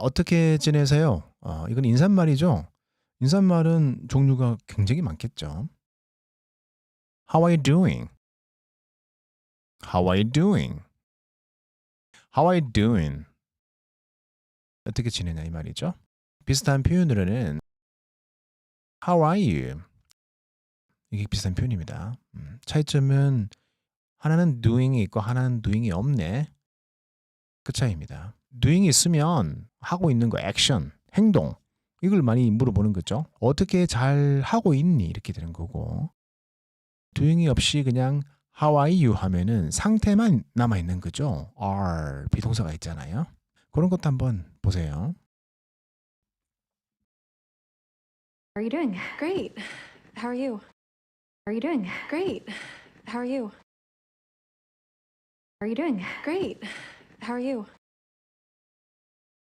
어떻게 지내세요? 어, 이건 인사말이죠. 인사말은 종류가 굉장히 많겠죠. How are you doing? How are you doing? How are you doing? 어떻게 지내냐 이 말이죠. 비슷한 표현으로는 How are you? 이게 비슷한 표현입니다. 음, 차이점은 하나는 doing이 있고 하나는 doing이 없네. 그 차이입니다. doing이 있으면 하고 있는 거 액션, 행동 이걸 많이 물어보는 거죠. 어떻게 잘 하고 있니? 이렇게 되는 거고 doing이 없이 그냥 how are you 하면은 상태만 남아 있는 거죠. are 비동사가 있잖아요. 그런 것도 한번 보세요. How are you doing? Great. How are you? How are you doing? Great. How are you? How are you doing? Great. How are you?